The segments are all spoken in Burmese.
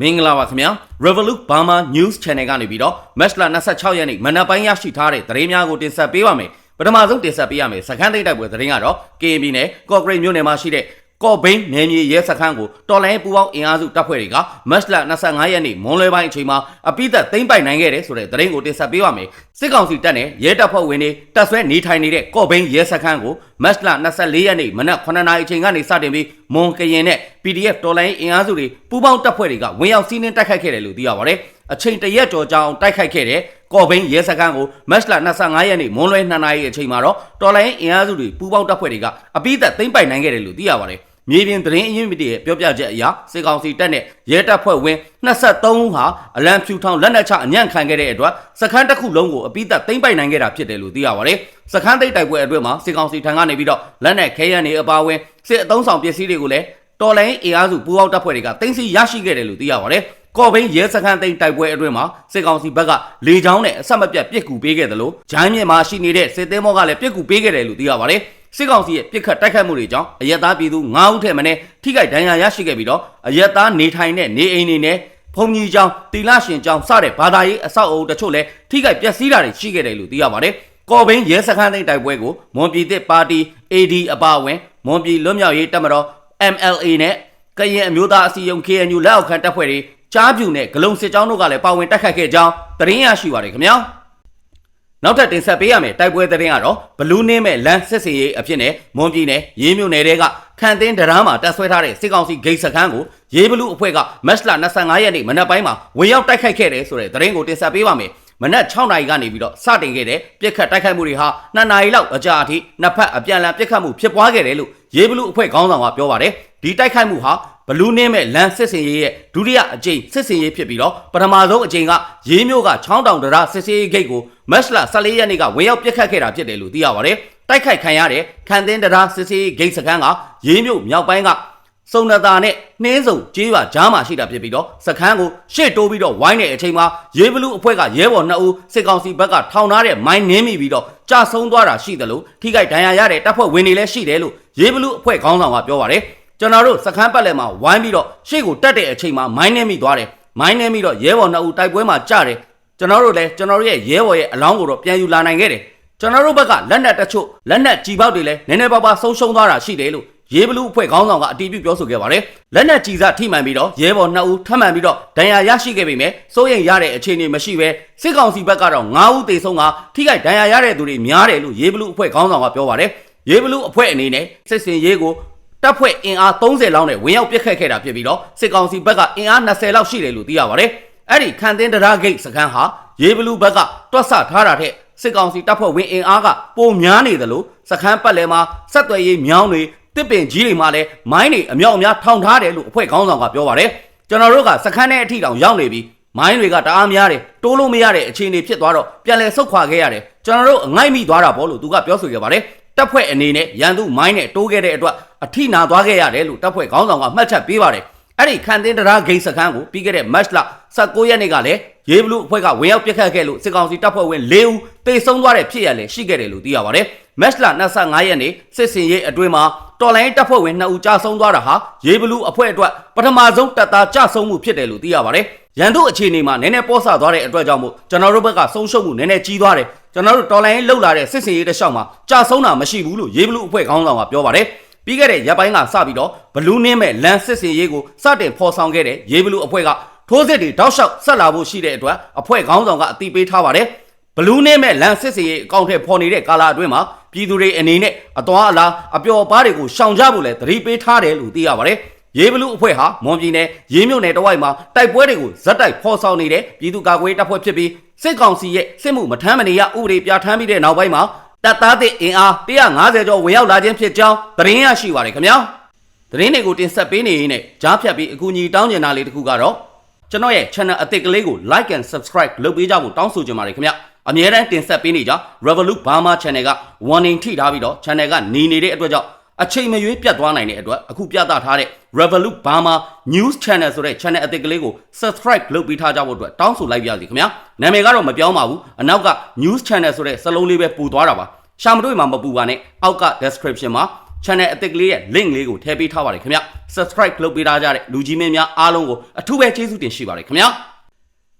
မင်္ဂလာပါခင်ဗျာ Revolut Burma News Channel ကနေပြီးတော့ Match လ26ရက်နေ့မနက်ပိုင်းရရှိထားတဲ့သတင်းများကိုတင်ဆက်ပေးပါမယ်ပထမဆုံးတင်ဆက်ပေးရမယ်စခန်းသိပ်တိုက်ပွဲသတင်းကတော့ KB နဲ့ Cochrane မြို့နယ်မှာရှိတဲ့ ကော့ဘိန်းနယ်မြေရဲစခန်းကိုတော်လိုင်းပူပေါင်းအင်အားစုတပ်ဖွဲ့တွေကမတ်လ25ရက်နေ့မွန်းလွဲပိုင်းအချိန်မှာအပိသက်သိမ်းပိုက်နိုင်ခဲ့တယ်ဆိုတဲ့သတင်းကိုတင်ဆက်ပေးပါမယ်စစ်ကောင်စီတပ်နဲ့ရဲတပ်ဖွဲ့ဝင်တွေတပ်ဆွဲနေထိုင်နေတဲ့ကော့ဘိန်းရဲစခန်းကိုမတ်လ24ရက်နေ့မနက်9နာရီအချိန်ကနေစတင်ပြီးမွန်ကရင်နဲ့ PDF တော်လိုင်းအင်အားစုတွေပူပေါင်းတပ်ဖွဲ့တွေကဝင်ရောက်စီးနင်းတိုက်ခိုက်ခဲ့တယ်လို့သိရပါတယ်အချိန်တရက်ကျော်ကြာအောင်တိုက်ခိုက်ခဲ့တဲ့ ကော့ဘိန်းရဲစခန်းကိုမတ်လ25ရက်နေ့မွန်းလွဲ2နာရီအချိန်မှာတော့တော်လိုင်းအင်အားစုတွေပူပေါင်းတပ်ဖွဲ့တွေကအပိသက်သိမ်းပိုက်နိုင်ခဲ့တယ်လို့သိရပါတယ်မြေပြင်သတင်းအရင်းမြစ်ရဲ့ပြောပြချက်အရစေကောင်စီတပ်နဲ့ရဲတပ်ဖွဲ့ဝင်23ဦးဟာအလံဖြူထောင်လက်နက်ချအညံ့ခံခဲ့တဲ့အတွက်စခန်းတစ်ခုလုံးကိုအပိသက်သိမ်းပိုက်နိုင်ခဲ့တာဖြစ်တယ်လို့သိရပါတယ်။စခန်းသိမ်းတိုက်ပွဲအတွင်းမှာစေကောင်စီထံကနေပြီးတော့လက်နက်ခဲယမ်းတွေအပါအဝင်စစ်အုံဆောင်ပစ္စည်းတွေကိုလည်းတော်လိုင်းအင်အားစုပူးပေါင်းတပ်ဖွဲ့တွေကသိမ်းဆည်းရရှိခဲ့တယ်လို့သိရပါတယ်။ ကော်ဘိန်းရဲစခန်းသိမ်းတိုက်ပွဲအတွင်းမှာစစ်ကောင်စီဘက်ကလေကြောင်းနဲ့အဆက်မပြတ်ပစ်ကူပေးခဲ့တယ်လို့ဂျိုင်းမြစ်မှာရှိနေတဲ့စစ်သေးမောကလည်းပစ်ကူပေးခဲ့တယ်လို့သိရပါတယ်။စစ်ကောင်စီရဲ့ပြစ်ခတ်တိုက်ခတ်မှုတွေကြောင့်အရက်သားပြည်သူ9ဦးထက်မနည်းထိခိုက်ဒဏ်ရာရရှိခဲ့ပြီးတော့အရက်သားနေထိုင်တဲ့နေအိမ်တွေနဲ့ဖုန်ကြီးကျောင်းတီလာရှင်ကျောင်းစတဲ့ဘာသာရေးအဆောက်အအုံတချို့လည်းထိခိုက်ပျက်စီးတာတွေရှိခဲ့တယ်လို့သိရပါတယ်။ကော်ဘိန်းရဲစခန်းသိမ်းတိုက်ပွဲကိုမွန်ပြည်သစ်ပါတီ AD အပါအဝင်မွန်ပြည်လွတ်မြောက်ရေးတပ်မတော် MLA နဲ့ကရင်အမျိုးသားအစည်းအရုံး KNU လက်အောက်ခံတပ်ဖွဲ့တွေ ကြားပြူနဲ့ဂလုံစစ်ကြောင်းတို့ကလည်းပါဝင်တိုက်ခိုက်ခဲ့ကြောင်းသတင်းရရှိပါတယ်ခင်ဗျာ။နောက်ထပ်တင်ဆက်ပေးရမယ်တိုက်ပွဲသတင်းကတော့ဘလူးနင်းမဲ့လမ်းစစ်စင်ရေးအဖြစ်နဲ့မွန်ပြည်နယ်ရေးမြို့နယ်တွေကခန့်တင်းဒရမ်းမှာတပ်ဆွဲထားတဲ့စစ်ကောင်စီဂိတ်စခန်းကိုရေးဘလူးအဖွဲ့ကမတ်လ25ရက်နေ့မနက်ပိုင်းမှာဝင်ရောက်တိုက်ခိုက်ခဲ့တယ်ဆိုတဲ့သတင်းကိုတင်ဆက်ပေးပါမယ်မနက်6နာရီကနေပြီးတော့စတင်ခဲ့တဲ့ပြစ်ခတ်တိုက်ခိုက်မှုတွေဟာ2နာရီလောက်အကြာအထိနှစ်ဖက်အပြန်အလှန်ပြစ်ခတ်မှုဖြစ်ပွားခဲ့တယ်လို့ရေးဘလူးအဖွဲ့ခေါင်းဆောင်ကပြောပါတယ်ဒီတိုက်ခိုက်မှုဟာ ဘလူးနင်းမဲ့လမ်းစစ်စင်ရေးရဲ့ဒုတိယအကြိမ်စစ်စင်ရေးဖြစ်ပြီးတော့ပထမဆုံးအကြိမ်ကရေးမျိုးကချောင်းတောင်တရစစ်စင်ရေးဂိတ်ကိုမတ်လ14ရက်နေ့ကဝင်ရောက်ပြစ်ခတ်ခဲ့တာဖြစ်တယ်လို့သိရပါတယ်တိုက်ခိုက်ခံရတဲ့ခန်သင်းတရစစ်စင်ရေးဂိတ်စခန်းကရေးမျိုးမြောက်ပိုင်းကစုံနတာနဲ့နှင်းစုံကျေးရွာကြားမှာရှိတာဖြစ်ပြီးတော့စခန်းကိုရှေ့တိုးပြီးတော့ဝိုင်းတဲ့အချိန်မှာရေးဘလူးအဖွဲ့ကရဲဘော်2ဦးစစ်ကောင်စီဘက်ကထောင်ထားတဲ့မိုင်းနင်းမိပြီးတော့ကြာဆုံးသွားတာရှိတယ်လို့ထိခိုက်ဒဏ်ရာရတဲ့တပ်ဖွဲ့ဝင်တွေလည်းရှိတယ်လို့ရေးဘလူးအဖွဲ့ခေါင်းဆောင်ကပြောပါတယ် ကျွန်တော်တို့စခန်းပတ်လည်မှာဝိုင်းပြီးတော့ရှေ့ကိုတက်တဲ့အချိန်မှာမိုင်းနှင်းမိသွားတယ်မိုင်းနှင်းပြီးတော့ရဲဘော်နှစ်ဦးတိုက်ပွဲမှာကြတယ်ကျွန်တော်တို့လည်းကျွန်တော်တို့ရဲ့ရဲဘော်ရဲ့အလောင်းကိုတော့ပြန်ယူလာနိုင်ခဲ့တယ်ကျွန်တော်တို့ဘက်ကလက်နက်တချို့လက်နက်ကြီးပေါက်တွေလည်းနည်းနည်းပါးပါးဆုံးရှုံးသွားတာရှိတယ်လို့ရဲဘလူးအဖွဲ့ခေါင်းဆောင်ကအတီးပြုပြောဆိုခဲ့ပါတယ်လက်နက်ကြီးစားထိမှန်ပြီးတော့ရဲဘော်နှစ်ဦးထပ်မံပြီးတော့ဒဏ်ရာရရှိခဲ့ပေမဲ့စိုးရိမ်ရတဲ့အခြေအနေမရှိဘဲစစ်ကောင်စီဘက်ကတော့9ဦးသေဆုံးကထိခိုက်ဒဏ်ရာရတဲ့သူတွေများတယ်လို့ရဲဘလူးအဖွဲ့ခေါင်းဆောင်ကပြောပါတယ်ရဲဘလူးအဖွဲ့အနေနဲ့စစ်စင်ရေးကို တပ်ဖွဲ့အင်အား30လောက်နဲ့ဝင်ရောက်ပစ်ခတ်ခဲ့တာဖြစ်ပြီးတော့စစ်ကောင်စီဘက်ကအင်အား20လောက်ရှိတယ်လို့သိရပါတယ်။အဲ့ဒီခန်တင်းတရာဂိတ်စခန်းဟာရေးဘလူးဘက်ကတွတ်ဆထားတာတဲ့စစ်ကောင်စီတပ်ဖွဲ့ဝင်အင်အားကပုံများနေတယ်လို့စခန်းပတ်လည်မှာဆက်သွယ်ရေးမြောင်းတွေတစ်ပင်ကြီးတွေမှာလည်းမိုင်းတွေအမြောက်အများထောင်ထားတယ်လို့အဖွဲ့ခေါင်းဆောင်ကပြောပါတယ်။ကျွန်တော်တို့ကစခန်းထဲအထိတောင်ရောက်နေပြီမိုင်းတွေကတအားများတယ်တိုးလို့မရတဲ့အခြေအနေဖြစ်သွားတော့ပြန်လည်ဆုတ်ခွာခဲ့ရတယ်ကျွန်တော်တို့အငိုက်မိသွားတာပေါ့လို့သူကပြောဆိုခဲ့ပါတယ် တပ်ဖွဲ့အနေနဲ့ရန်သူမိုင်းနဲ့တိုးခဲ့တဲ့အတွက်အထိနာသွားခဲ့ရတယ်လို့တပ်ဖွဲ့ခေါင်းဆောင်ကမှတ်ချက်ပေးပါတယ်အဲ့ဒီခန်တင်းတရာဂိတ်စခန်းကိုပြီးခဲ့တဲ့ match လ19ရက်နေ့ကလည်းရေးဘလူးအဖွဲ့ကဝင်ရောက်ပစ်ခတ်ခဲ့လို့စစ်ကောင်စီတပ်ဖွဲ့ဝင်၄ဦးတေဆုံးသွားတဲ့ဖြစ်ရလည်းရှိခဲ့တယ်လို့သိရပါတယ်။ match လ25ရက်နေ့စစ်စင်ရေးအတွင်းမှာတော်လိုင်းတပ်ဖွဲ့ဝင်2ဦးကြာဆုံးသွားတာဟာရေးဘလူးအဖွဲ့အတွက်ပထမဆုံးတပ်သားကြာဆုံးမှုဖြစ်တယ်လို့သိရပါတယ်။ရန်တို့အခြေအနေမှာနည်းနည်းပေါ့ဆသွားတဲ့အတွက်ကြောင့်မို့ကျွန်တော်တို့ဘက်ကဆုံးရှုံးမှုနည်းနည်းကြီးသွားတယ်။ ကျွန်တော်တို့တော်လိုင်းလှုပ်လာတဲ့စစ်စင်ရေးတစ်လျှောက်မှာကြာဆုံးတာမရှိဘူးလို့ရေးဘလူးအဖွဲ့ခေါင်းဆောင်ကပြောပါတယ်။ပြီးခဲ့တဲ့ရက်ပိုင်းကစပြီးတော့ဘလူးနင်းမဲ့လန်စစ်စင်ရေးကိုစတင်ဖော်ဆောင်ခဲ့တဲ့ရေးဘလူးအဖွဲ့ကထိုးစစ်တွေတောက်လျှောက်ဆက်လာဖို့ရှိတဲ့အတွက်အဖွဲ့ခေါင်းဆောင်ကအတိပေးထားပါတယ်ဘလူးနဲ့မဲ့လန်စစ်စီရဲ့အကောင့်ထဲပေါ်နေတဲ့ကာလာအတွင်းမှာပြည်သူတွေအနေနဲ့အသွားအလားအပျော်ပါးတွေကိုရှောင်ကြဖို့လဲသတိပေးထားတယ်လို့သိရပါတယ် ရေးဘလူးအဖွဲ့ဟာမွန်ပြည်နယ်ရေးမြို့နယ်တဝိုက်မှာတိုက်ပွဲတွေကိုဇက်တိုက်ဖော်ဆောင်နေတဲ့ပြည်သူ့ကာကွယ်တပ်ဖွဲ့ဖြစ်ပြီးစစ်ကောင်စီရဲ့စစ်မှုမထမ်းမနေရဥပဒေပြဋ္ဌာန်းပြီးတဲ့နောက်ပိုင်းမှာတပ်သားတဲ့အင်အား150ကျော်ဝင်ရောက်လာခြင်းဖြစ်ကြောင်းသတင်းရရှိပါတယ်ခင်ဗျာသတင်းတွေကိုတင်ဆက်ပေးနေရင်းနဲ့ကြားဖြတ်ပြီးအကူအညီတောင်းကျင်တာလေးတစ်ခုကတော့ကျွန်တော်ရဲ့ channel အသစ်ကလေးကို like and subscribe လုပ်ပေးကြဖို့တောင်းဆိုချင်ပါတယ်ခင်ဗျအမြဲတမ်းတင်ဆက်ပေးနေကြ Revolut Burma Channel က warning ထိထားပြီးတော့ channel ကနေနေတဲ့အတွက်ကြောင့် အချိန်မရွေးပြတ်သွားနိုင်တဲ့အတွက်အခုပြသထားတဲ့ Revolut Burma News Channel ဆိုတဲ့ channel အသစ်ကလေးကို subscribe လုပ်ပေးထားကြဖို့အတွက်တောင်းဆိုလိုက်ပါရစေခင်ဗျာနာမည်ကတော့မပြောင်းပါဘူးအနောက်က News Channel ဆိုတဲ့စလုံးလေးပဲပူသွားတာပါရှာမတွေ့မှာမပူပါနဲ့အောက်က description မှာ channel အသစ်ကလေးရဲ့ link လေးကိုထည့်ပေးထားပါတယ်ခင်ဗျ subscribe လုပ်ပေးထားကြတဲ့လူကြီးမင်းများအားလုံးကိုအထူးပဲကျေးဇူးတင်ရှိပါတယ်ခင်ဗျ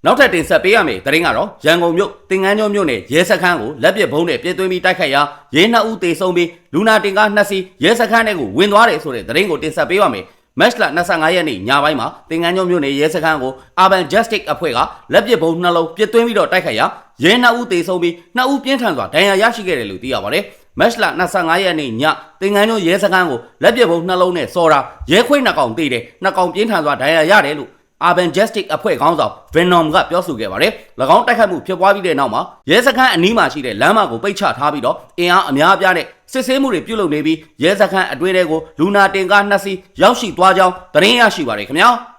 နောက်ထပ်တင်ဆက်ပေးရမယ့်သတင်းကတော့ရန်ကုန်မြို့တင်ငန်းကျော်မြို့နယ်ရဲစခန်းကိုလက်ပစ်ဘုံနဲ့ပြည့်သွင်းပြီးတိုက်ခိုက်ရာရဲနှစ်ဦးသေဆုံးပြီးလူနာတင်ကားနှစ်စီးရဲစခန်းထဲကိုဝင်သွားတယ်ဆိုတဲ့သတင်းကိုတင်ဆက်ပေးပါမယ်မက်လ25ရက်နေ့ညပိုင်းမှာတင်ငန်းကျော်မြို့နယ်ရဲစခန်းကို Urban Justice အဖွဲ့ကလက်ပစ်ဘုံနှလုံးပြစ်သွင်းပြီးတော့တိုက်ခိုက်ရာရဲနှစ်ဦးသေဆုံးပြီးနှစ်ဦးပြင်းထန်စွာဒဏ်ရာရရှိခဲ့တယ်လို့သိရပါတယ်။မက်လ25ရက်နေ့ညတင်ငန်းကျော်ရဲစခန်းကိုလက်ပစ်ဘုံနှလုံးနဲ့စော်တာရဲခွေးနှစ်ကောင်တေးတယ်နှစ်ကောင်ပြင်းထန်စွာဒဏ်ရာရတယ်လို့ Urban Justice အဖွဲ့ခေါင်းဆောင် Venom ကပြောဆိုခဲ့ပါတယ်။၎င်းတိုက်ခတ်မှုဖြစ်ပွားပြီးတဲ့နောက်မှာရဲစခန်းအနီးမှာရှိတဲ့လမ်းမကိုပိတ်ချထားပြီးတော့အင်အားအများအပြားနဲ့စစ်ဆေးမှုတွေပြုလုပ်နေပြီးရဲစခန်းအတွင်းထဲကိုလူနာတင်ကားနှစ်စီးရောက်ရှိသွားကြောင်းသတင်းရရှိပါတယ်ခင်ဗျာ။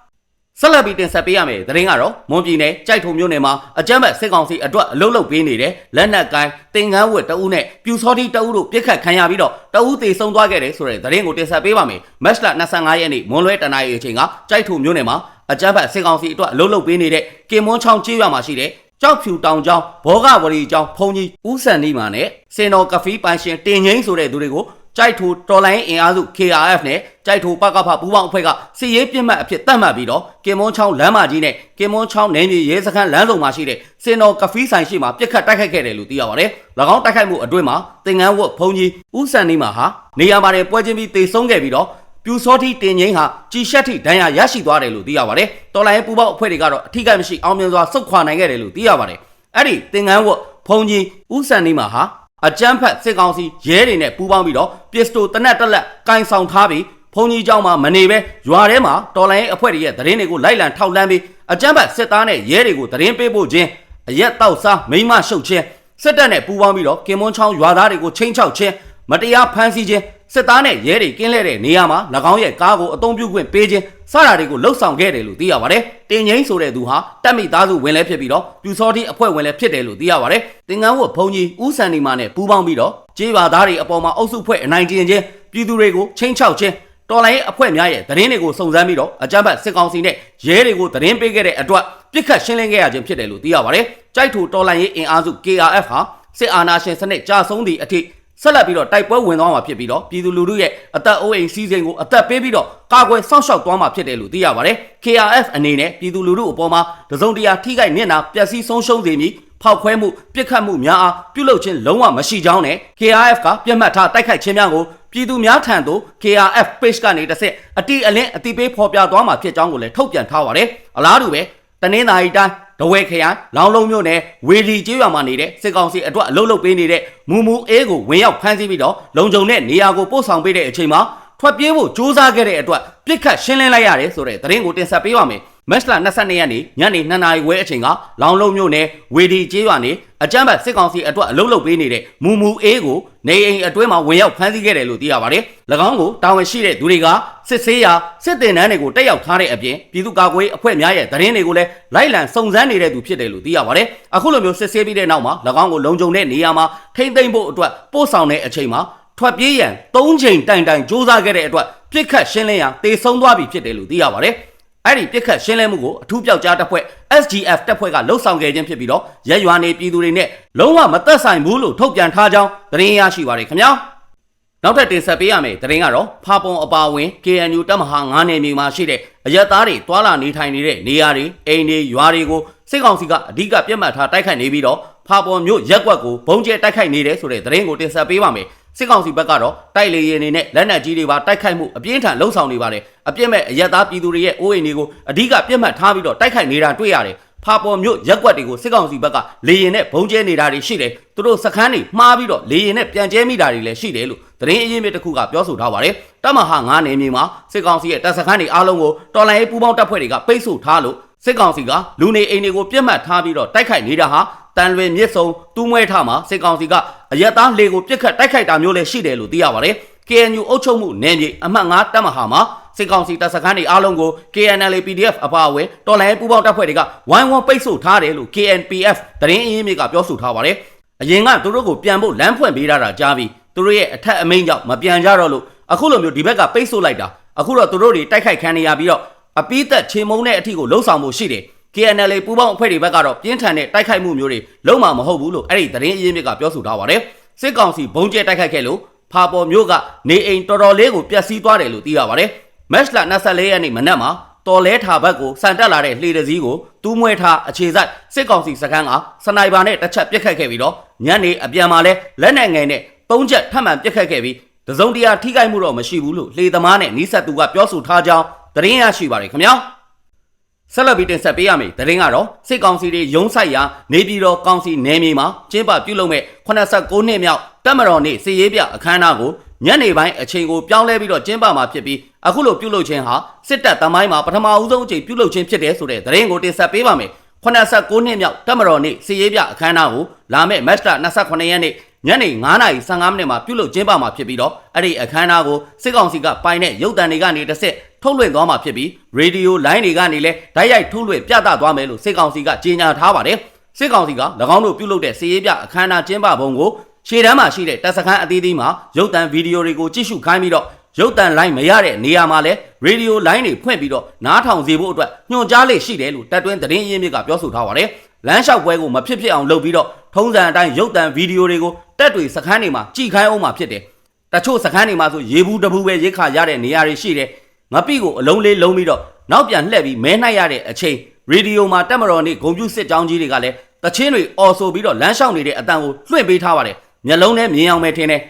ဆက်လက်ပြီးတင်ဆက်ပေးရမယ်သတင်းကတော့မွန်ပြည်နယ်ကြိုက်ထုံမြို့နယ်မှာအကြမ်းဖက်စစ်ကောင်စီအတွက်အလုတ်လုတ်ပေးနေတဲ့လက်နက်ကိုင်းတင်ကန်းဝတ်တအုပ်နဲ့ပြူစောတိတအုပ်တို့ပြစ်ခတ်ခံရပြီးတော့တအုပ်သေဆုံးသွားခဲ့တယ်ဆိုတဲ့သတင်းကိုတင်ဆက်ပေးပါမယ်။မက်လ25ရက်နေ့မွန်လွဲတနင်္လာရီအချိန်ကကြိုက်ထုံမြို့နယ်မှာ အကြမ်းဖက်စစ်ကောင်စီအတွက်အလုတ်လုတ်ပေးနေတဲ့ကင်မွန်းချောင်းကျေးရွာမှာရှိတဲ့ကြောက်ဖြူတောင်ကျောင်းဘောဂဝရီကျောင်းဖုန်ကြီးဦးစံဒီမာနဲ့စင်တော်ကဖီးပိုင်ရှင်တင်ငိမ့်ဆိုတဲ့သူတွေကိုကြိုက်ထိုတော်လိုင်းအင်အားစု KRF နဲ့ကြိုက်ထိုပကဖပူးပေါင်းအဖွဲ့ကစီရေးပြစ်မှတ်အဖြစ်တတ်မှတ်ပြီးတော့ကင်မွန်းချောင်းလမ်းမကြီးနဲ့ကင်မွန်းချောင်းနယ်မြေရဲစခန်းလမ်းစုံမှာရှိတဲ့စင်တော်ကဖီးဆိုင်ရှိမှာပြစ်ခတ်တိုက်ခိုက်ခဲ့တယ်လို့သိရပါတယ်။၎င်းတိုက်ခိုက်မှုအတွင်းမှာတင်ငန်းဝတ်ဖုန်ကြီးဦးစံဒီမာဟာနေရာမှာတွင်ပွဲချင်းပြီးတေဆုံးခဲ့ပြီးတော့ ပြူစောတိတင်ငိမ့်ဟာကြီးရှက်ထိဒဏ်ရာရရှိသွားတယ်လို့သိရပါတယ်။တော်လိုင်းပူပေါက်အဖွဲ့တွေကတော့အထိကိမရှိအောင်မြင်စွာစုခွာနိုင်ခဲ့တယ်လို့သိရပါတယ်။အဲ့ဒီတင်ငန်းဝတ်ဖုန်ကြီးဦးစံနေမှာဟာအကြမ်းဖက်စစ်ကောင်စီရဲတွေနဲ့ပူးပေါင်းပြီးတော့ပစ္စတိုတနက်တက်လက်ကင်ဆောင်ထားပြီးဖုန်ကြီးเจ้าမှာမနေပဲရွာထဲမှာတော်လိုင်းအဖွဲ့တွေရဲ့သတင်းတွေကိုလိုက်လံထောက်လှမ်းပြီးအကြမ်းဖက်စစ်သားနဲ့ရဲတွေကိုသတင်းပေးဖို့ချင်းအရက်တောက်စားမိမရှုပ်ချင်းစစ်တပ်နဲ့ပူးပေါင်းပြီးတော့ကင်မွန်းချောင်းရွာသားတွေကိုချင်းချောက်ချင်းမတရားဖမ်းဆီးခြင်း စစ်သားနဲ့ရဲတွေကင်းလဲတဲ့နေရာမှာ၎င်းရဲ့ကားကိုအုံပြုခွင့်ပေးခြင်းစတာတွေကိုလှုပ်ဆောင်ခဲ့တယ်လို့သိရပါတယ်။တင်ငိမ့်ဆိုတဲ့သူဟာတက်မိသားစုဝင်လဲဖြစ်ပြီးတော့ပြူစောတိအဖွဲ့ဝင်လဲဖြစ်တယ်လို့သိရပါတယ်။တင်ငန်းဝတ်ဘုံကြီးဦးစံဒီမာနဲ့ပူးပေါင်းပြီးတော့ကြေးပါသားတွေအပေါ်မှာအုပ်စုဖွဲ့အနိုင်ကျင့်ခြင်းပြည်သူတွေကိုချင်းချောက်ခြင်းတော်လိုင်းအဖွဲ့များရဲ့သတင်းတွေကိုစုံစမ်းပြီးတော့အကြမ်းဖက်စစ်ကောင်စီနဲ့ရဲတွေကိုသတင်းပေးခဲ့တဲ့အတွက်ပြစ်ခတ်ရှင်းလင်းခဲ့ရခြင်းဖြစ်တယ်လို့သိရပါတယ်။ကြိုက်ထူတော်လိုင်းရေးအင်အားစု KRF ဟာစစ်အာဏာရှင်စနစ်ကြာဆုံးသည့်အထိ ဆက်လက်ပြီးတော့တိုက်ပွဲဝင်သွားမှာဖြစ်ပြီးတော့ပြည်သူလူထုရဲ့အသက်အိုးအိမ်စီးစိမ်ကိုအသက်ပေးပြီးတော့ကာကွယ်စောင့်ရှောက်သွားမှာဖြစ်တယ်လို့သိရပါတယ်။ KRF အနေနဲ့ပြည်သူလူထုအပေါ်မှာတစုံတရာထိခိုက်နစ်နာပျက်စီးဆုံးရှုံးစေမည်ဖောက်ခွဲမှုပြစ်ခတ်မှုများအားပြုလုပ်ခြင်းလုံးဝမရှိကြောင်းနဲ့ KRF ကပြတ်မှတ်ထားတိုက်ခိုက်ခြင်းများကိုပြည်သူများထံသို့ KRF page ကနေတစ်ဆက်အတိအလင်းအတိပေးဖော်ပြသွားမှာဖြစ်ကြောင်းကိုလည်းထုတ်ပြန်ထားပါတယ်။အလားတူပဲတနင်္သာရီတိုင်း ဒဝဲခရိုင်လောင်လုံးမြို့နယ်ဝေလီကျေးရွာမှာနေတဲ့စစ်ကောင်စီအတွက်အလုတ်လုတ်ပေးနေတဲ့မူမူအေးကိုဝင်ရောက်ဖမ်းဆီးပြီးတော့လုံခြုံတဲ့နေရာကိုပို့ဆောင်ပေးတဲ့အချိန်မှာထွက်ပြေးဖို့ကြိုးစားခဲ့တဲ့အတွက်ပြစ်ခတ်ရှင်းလင်းလိုက်ရတယ်ဆိုတဲ့သတင်းကိုတင်ဆက်ပေးပါမယ်။မက်လ22ရက်နေ့ညနေ2နာရီခွဲအချိန်ကလောင်လုံးမြို့နယ်ဝေဒီကျေးရွာနေအကြမ်းဖက်စစ်ကောင်စီအတွက်အလုတ်လုတ်ပေးနေတဲ့မူမူအေးကိုနေအိမ်အတွင်းမှာဝင်ရောက်ဖမ်းဆီးခဲ့တယ်လို့သိရပါတယ်။၎င်းကိုတာဝန်ရှိတဲ့သူတွေက စစ်ဆေးရာစစ်တင်တန်းတွေကိုတက်ရောက်ထားတဲ့အပြင်ပြည်သူ့ကာကွယ်အဖွဲ့များရဲ့သတင်းတွေကိုလည်းလိုက်လံစုံစမ်းနေတဲ့သူဖြစ်တယ်လို့သိရပါတယ်။အခုလိုမျိုးစစ်ဆေးပြီးတဲ့နောက်မှာ၎င်းကိုလုံခြုံတဲ့နေရာမှာထိမ့်သိမ့်ဖို့အတွက်ပို့ဆောင်တဲ့အချိန်မှာထွက်ပြေးရန်၃ချိန်တိုင်တိုင်စ조사ခဲ့တဲ့အတွက်ပြစ်ခတ်ရှင်းလင်းရန်တေဆုံးသွားပြီဖြစ်တယ်လို့သိရပါတယ်။အဲ့ဒီပြစ်ခတ်ရှင်းလင်းမှုကိုအထူးပြောက်ကြားတပ်ဖွဲ့ SGF တပ်ဖွဲ့ကလှုပ်ဆောင်ခဲ့ခြင်းဖြစ်ပြီးတော့ရက်ရွာနေပြည်သူတွေနဲ့လုံးဝမသက်ဆိုင်ဘူးလို့ထုတ်ပြန်ထားကြောင်းသတင်းရရှိပါရခင်ဗျာ။ နောက်ထပ်တင်ဆက်ပေးရမယ့်သတင်းကတော့ဖာပုံအပါဝင် KNU တပ်မဟာ9နယ်မြေမှာရှိတဲ့အရက်သားတွေတွာလာနေထိုင်နေတဲ့နေရာတွေအိမ်တွေရွာတွေကိုစစ်ကောင်စီကအဓိကပြတ်မှတ်ထားတိုက်ခိုက်နေပြီးတော့ဖာပုံမြို့ရက်ကွက်ကိုဘုံကျဲတိုက်ခိုက်နေတယ်ဆိုတဲ့သတင်းကိုတင်ဆက်ပေးပါမယ်။စစ်ကောင်စီဘက်ကတော့တိုက်လေရင်တွေနဲ့လက်နက်ကြီးတွေပါတိုက်ခိုက်မှုအပြင်းထန်လှုံ့ဆော်နေပါတယ်အပြစ်မဲ့အရက်သားပြည်သူတွေရဲ့အိုးအိမ်တွေကိုအဓိကပြစ်မှတ်ထားပြီးတော့တိုက်ခိုက်နေတာတွေ့ရတယ်ဖာပေါ်မြို့ရက်ကွက်တွေကိုစစ်ကောင်စီဘက်ကလေရင်နဲ့ဘုံကျဲနေတာတွေရှိတယ်သူတို့စခန်းတွေမှားပြီးတော့လေရင်နဲ့ပြန်ကျဲမိတာတွေလည်းရှိတယ်လို့ သတင်းအရင်းမြစ်တစ်ခုကပြောဆိုထားပါတယ်တမဟာ9နယ်မြေမှာစစ်ကောင်စီရဲ့တပ်စခန်းတွေအားလုံးကိုတော်လိုင်းရေးပူးပေါင်းတပ်ဖွဲ့တွေကပိတ်ဆို့ထားလို့စစ်ကောင်စီကလူနေအိမ်တွေကိုပြစ်မှတ်ထားပြီးတော့တိုက်ခိုက်နေတာဟာတန်လွင်မြစ်စုံတူးမွဲထမှာစစ်ကောင်စီကအရက်သားလေကိုပြစ်ခတ်တိုက်ခိုက်တာမျိုးလည်းရှိတယ်လို့သိရပါတယ် KNU အုပ်ချုပ်မှုနယ်မြေအမှတ်9တပ်မဟာမှာစစ်ကောင်စီတပ်စခန်းတွေအားလုံးကို KNL PDF အပါအဝင်တော်လိုင်းပူးပေါင်းတပ်ဖွဲ့တွေကဝိုင်းဝန်းပိတ်ဆို့ထားတယ်လို့ KNPF သတင်းအရင်းမြစ်ကပြောဆိုထားပါတယ်။အရင်ကသူတို့ကိုပြန်ဖို့လမ်းဖွင့်ပေးထားတာကြားပြီး သူတို့ရဲ့အထက်အမိန့်ကြောင့်မပြန်ကြတော့လို့အခုလိုမျိုးဒီဘက်ကပိတ်ဆို့လိုက်တာအခုတော့သူတို့တွေတိုက်ခိုက်ခံနေရပြီးတော့အပိသက်ချေမုံတဲ့အထီကိုလှုပ်ဆောင်မှုရှိတယ် KNL ပူးပေါင်းအဖွဲ့တွေဘက်ကတော့ပြင်းထန်တဲ့တိုက်ခိုက်မှုမျိုးတွေလုံးဝမဟုတ်ဘူးလို့အဲ့ဒီသတင်းအရင်းမြစ်ကပြောဆိုထားပါတယ်စစ်ကောင်စီဘုံကျဲတိုက်ခိုက်ခဲ့လို့ဖာပေါ်မြို့ကနေအိမ်တော်တော်လေးကိုပျက်စီးသွားတယ်လို့သိရပါတယ်။မက်လ24ရက်နေ့မနက်မှာတော်လဲထာဘက်ကိုစံတက်လာတဲ့လှေတစ်စီးကိုတူးမွဲထားအခြေစိုက်စစ်ကောင်စီစခန်းကစနိုက်ပါနဲ့တစ်ချက်ပစ်ခတ်ခဲ့ပြီးတော့ညနေအပြန်မှာလဲလက်နက်ငယ်နဲ့ သုံးချက်ထပ်မံပစ်ခတ်ခဲ့ပြီးတစုံတရာထိခိုက်မှုတော့မရှိဘူးလို့လှေသမားနဲ့နီးစပ်သူကပြောဆိုထားကြောင်းသတင်းရရှိပါတယ်ခင်ဗျာ။ဆက်လက်ပြီးတင်ဆက်ပေးရမယ်။တရင်ကတော့စစ်ကောင်စီတွေရုံးဆိုင်ရာနေပြည်တော်ကောင်စီနယ်မြေမှာကျင်းပပြုလုပ်မဲ့89နှစ်မြောက်တပ်မတော်နေ့စစ်ရေးပြအခမ်းအနားကိုညနေပိုင်းအချိန်ကိုပြောင်းလဲပြီးတော့ကျင်းပမှာဖြစ်ပြီးအခုလိုပြုလုပ်ခြင်းဟာစစ်တပ်တမိုင်းမှာပထမဦးဆုံးအချိန်ပြုလုပ်ခြင်းဖြစ်တယ်ဆိုတဲ့တရင်ကိုတင်ဆက်ပေးပါမယ်။89နှစ်မြောက်တပ်မတော်နေ့စစ်ရေးပြအခမ်းအနားကိုလာမယ့်မတ်လ28ရက်နေ့ ညနေ9:15မိနစ်မှာပြုလုပ်ကျင်းပမှာဖြစ်ပြီးတော့အဲ့ဒီအခမ်းအနားကိုစစ်ကောင်စီကပိုင်တဲ့ရုပ်တံတွေကနေတစ်ဆက်ထုတ်လွှင့်သွားမှာဖြစ်ပြီးရေဒီယိုလိုင်းတွေကနေလည်းဓာတ်ရိုက်ထုတ်လွှင့်ပြသသွားမယ်လို့စစ်ကောင်စီကကြေညာထားပါတယ်စစ်ကောင်စီက၎င်းတို့ပြုလုပ်တဲ့စစ်ရေးပြအခမ်းအနားကျင်းပပုံကိုရှေ့တန်းမှာရှိတဲ့တပ်စခန်းအသီးသီးမှာရုပ်တံဗီဒီယိုတွေကိုကြည့်ရှုခိုင်းပြီးတော့ရုပ်တံလိုင်းမရတဲ့နေရာမှာလည်းရေဒီယိုလိုင်းတွေဖွင့်ပြီးတော့နားထောင်စေဖို့အတွက်ညွှန်ကြားလေ့ရှိတယ်လို့တပ်တွင်းသတင်းရင်းမြစ်ကပြောဆိုထားပါတယ် လမ်းလျှောက်ပွဲကိုမဖြစ်ဖြစ်အောင်လုပ်ပြီးတော့ထုံးစံအတိုင်းရုပ်တံဗီဒီယိုတွေကိုတက်တွေစခန်းတွေမှာကြည်ခိုင်းအောင်မှာဖြစ်တယ်တချို့စခန်းတွေမှာဆိုရေဘူးတဘူးပဲရိတ်ခါရတဲ့နေရာတွေရှိတယ်ငပိကိုအလုံးလေးလုံးပြီးတော့နောက်ပြန်လှည့်ပြီးမဲနှိုက်ရတဲ့အချိန်ရေဒီယိုမှာတက်မတော်နေဂုံပြူစစ်ကြောင်းကြီးတွေကလည်းတချင်းတွေအော်ဆိုပြီးတော့လမ်းလျှောက်နေတဲ့အတန်ကိုလွှင့်ပေးထားပါတယ်မျက်လုံးနဲ့မြင်အောင်ပဲထင်တယ်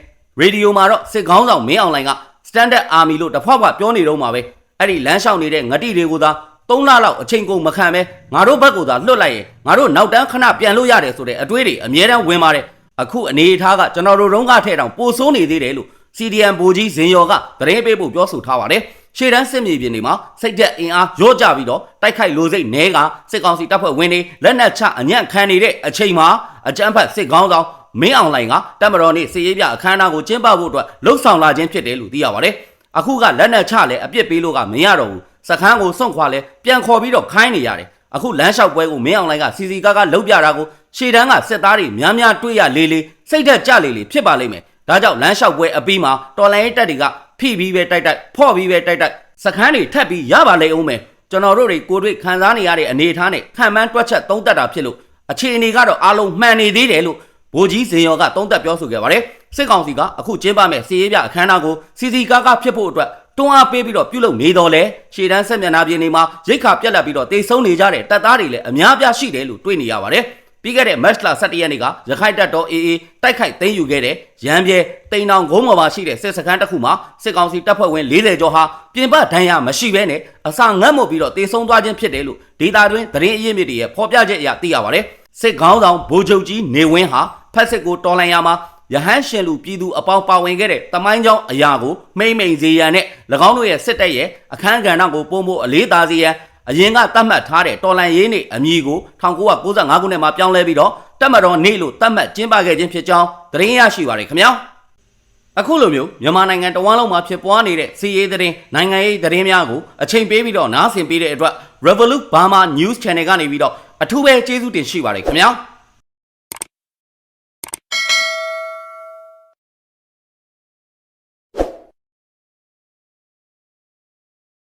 ရေဒီယိုမှာတော့စစ်ကောင်းဆောင်မင်းအောင်လှိုင်က standard army လို့တစ်ဖွက်ဖွက်ပြောနေတော့မှာပဲအဲ့ဒီလမ်းလျှောက်နေတဲ့ငတိတွေကိုသာ 3လလောက်အချိန်ကုန်မခံပဲငါတို့ဘက်ကိုသာလွတ်လိုက်ရင်ငါတို့နောက်တန်းခဏပြန်လို့ရတယ်ဆိုတဲ့အတွေးတွေအမြဲတမ်းဝင်ပါတယ်အခုအနေအထားကကျွန်တော်တို့တုန်းကထဲတောင်ပိုဆိုးနေသေးတယ်လို့ CDM ဘူကြီးဇင်ယော်ကသတင်းပေးဖို့ပြောဆိုထားပါတယ်ရှေ့တန်းစစ်မြေပြင်တွေမှာစိတ်သက်အင်အားရော့ကြပြီးတော့တိုက်ခိုက်လိုစိတ်နဲကစစ်ကောင်စီတပ်ဖွဲ့ဝင်တွေလက်နက်ချအညံ့ခံနေတဲ့အချိန်မှာအကြမ်းဖက်စစ်ကောင်းဆောင်မင်းအောင်လှိုင်ကတပ်မတော်နေ့စစ်ရေးပြအခမ်းအနားကိုကျင်းပဖို့အတွက်လှုပ်ဆောင်လာခြင်းဖြစ်တယ်လို့သိရပါတယ်။အခုကလက်နက်ချလဲအပြစ်ပေးလို့ကမရတော့ဘူး။ စခန်းကိုစွန့်ခွာလဲပြန်ခေါ်ပြီးတော့ခိုင်းနေရတယ်။အခုလမ်းလျှောက်ပွဲကိုမင်းအောင်လှိုင်ကစီစီကားကားလှုပ်ပြတာကိုရှေ့တန်းကစစ်သားတွေများများတွေ့ရလေးလေးစိတ်သက်ကြလေးလေးဖြစ်ပါလိမ့်မယ်။ဒါကြောင့်လမ်းလျှောက်ပွဲအပြီးမှာတော်လိုင်းရေးတပ်တွေကဖိပြီးပဲတိုက်တိုက်ဖော့ပြီးပဲတိုက်တိုက်စခန်းတွေထပ်ပြီးရပါလိမ့်အောင်မယ်။ကျွန်တော်တို့တွေကိုတွေ့ခံစားနေရတဲ့အနေအထားနဲ့ခံမှန်းတွက်ချက်သုံးသက်တာဖြစ်လို့အခြေအနေကတော့အလုံးမှန်နေသေးတယ်လို့ဗိုလ်ကြီးဇင်ယော်ကသုံးသက်ပြောဆိုခဲ့ပါတယ်စစ်ကောင်စီကအခုကျင်းပမဲ့စီရေးပြအခမ်းအနားကိုစီစီကားကားဖြစ်ဖို့အတွက် တွန်းအားပေးပြီးတော့ပြုလုပ်နေတော့လဲရှေ့တန်းဆက်မျက်နှာပြင်တွေမှာရိတ်ခါပြက်လက်ပြီးတော့တေဆုံးနေကြတဲ့တပ်သားတွေလည်းအများပြားရှိတယ်လို့တွေ့နေရပါတယ်ပြီးခဲ့တဲ့ match လ17ရက်နေ့ကရခိုင်တပ်တော် AA တိုက်ခိုက်သိမ်းယူခဲ့တဲ့ရန်ပြဲတိန်တောင်ဂုံးမော်မှာရှိတဲ့စစ်စခန်းတစ်ခုမှာစစ်ကောင်စီတပ်ဖွဲ့ဝင်40ကျော်ဟာပြင်ပဒဏ်ရာမရှိဘဲနဲ့အစာငတ်မှုပြီးတော့တေဆုံးသွားခြင်းဖြစ်တယ်လို့ဒေတာတွင်သတင်းအရင်းမြစ်တွေရဲ့ဖော်ပြချက်အရသိရပါတယ်စစ်ကောင်းဆောင်ဗိုလ်ချုပ်ကြီးနေဝင်းဟာဖက်စစ်ကိုတော်လှန်ရမှာ ရဟန်းရှင်လူပြည်သူအပေါင်းပါဝင်ခဲ့တဲ့တမိုင်းကြောင်းအရာကိုမိမ့်မိန်စေရန်နဲ့၎င်းတို့ရဲ့စစ်တပ်ရဲ့အခမ်းကဏ္ဍကိုပုံဖို့အလေးသားစေရန်အရင်ကသတ်မှတ်ထားတဲ့တော်လန်ရေးနေ့အမည်ကို1995ခုနှစ်မှာပြောင်းလဲပြီးတော့တပ်မတော်နေ့လို့သတ်မှတ်ကျင်းပခဲ့ခြင်းဖြစ်ကြောင်းသတင်းရရှိပါရခင်ဗျာအခုလိုမျိုးမြန်မာနိုင်ငံတဝန်းလုံးမှာဖြစ်ပွားနေတဲ့စီးရေးသတင်းနိုင်ငံရေးသတင်းများကိုအချိန်ပေးပြီးတော့နားဆင်ပေးတဲ့အတွက် Revolut Burma News Channel ကနေပြီးတော့အထူးပဲကျေးဇူးတင်ရှိပါတယ်ခင်ဗျာ